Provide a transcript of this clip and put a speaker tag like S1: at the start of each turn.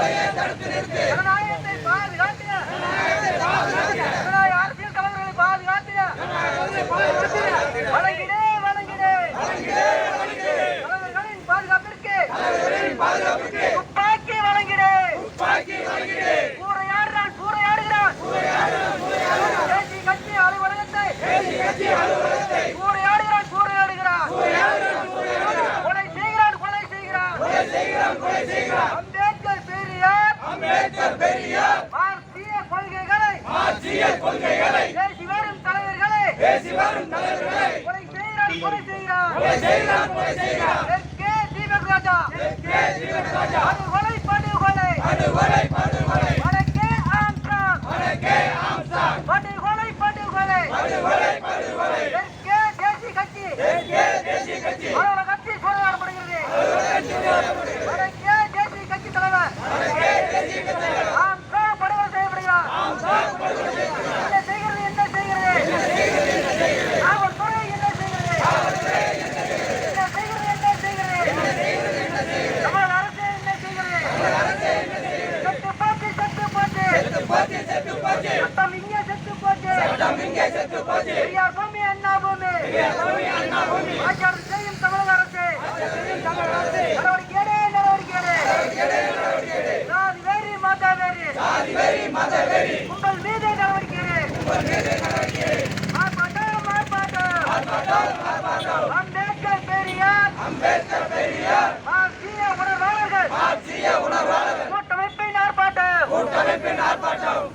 S1: ஜனநாயகத்தை பாதுகாத்திட. ஜனநாயக அரசியல் தலைவர்களை பாதுகாத்திட. வணங்கிடே வணங்கிடே தலைவர்களின் பாதுகாப்பிற்கு. துப்பாக்கி வழங்கிடே. சூறையாடுறான் சூறையாடுகிறான் தேசிய கட்சி அலுவலகத்தை. சூறையாடுகிறான் சூறையாடுகிறான் கொலை செய்கிறான் கொலை செய்கிறான். அம்பேத்கர் பெரியார். மார்க்சிய கொள்கைகளை. பேசி வரும் தலைவர்களை. கொலை செய்கிறான் கொலை செய்கிறான் எஸ்கே தீபக் ஆர்ப்பாட்டம். அம்பேத்கர் பெரியார். மார்க்சிய உணர்வாளர்கள். கூட்டமைப்பின் ஆர்ப்பாட்டம்.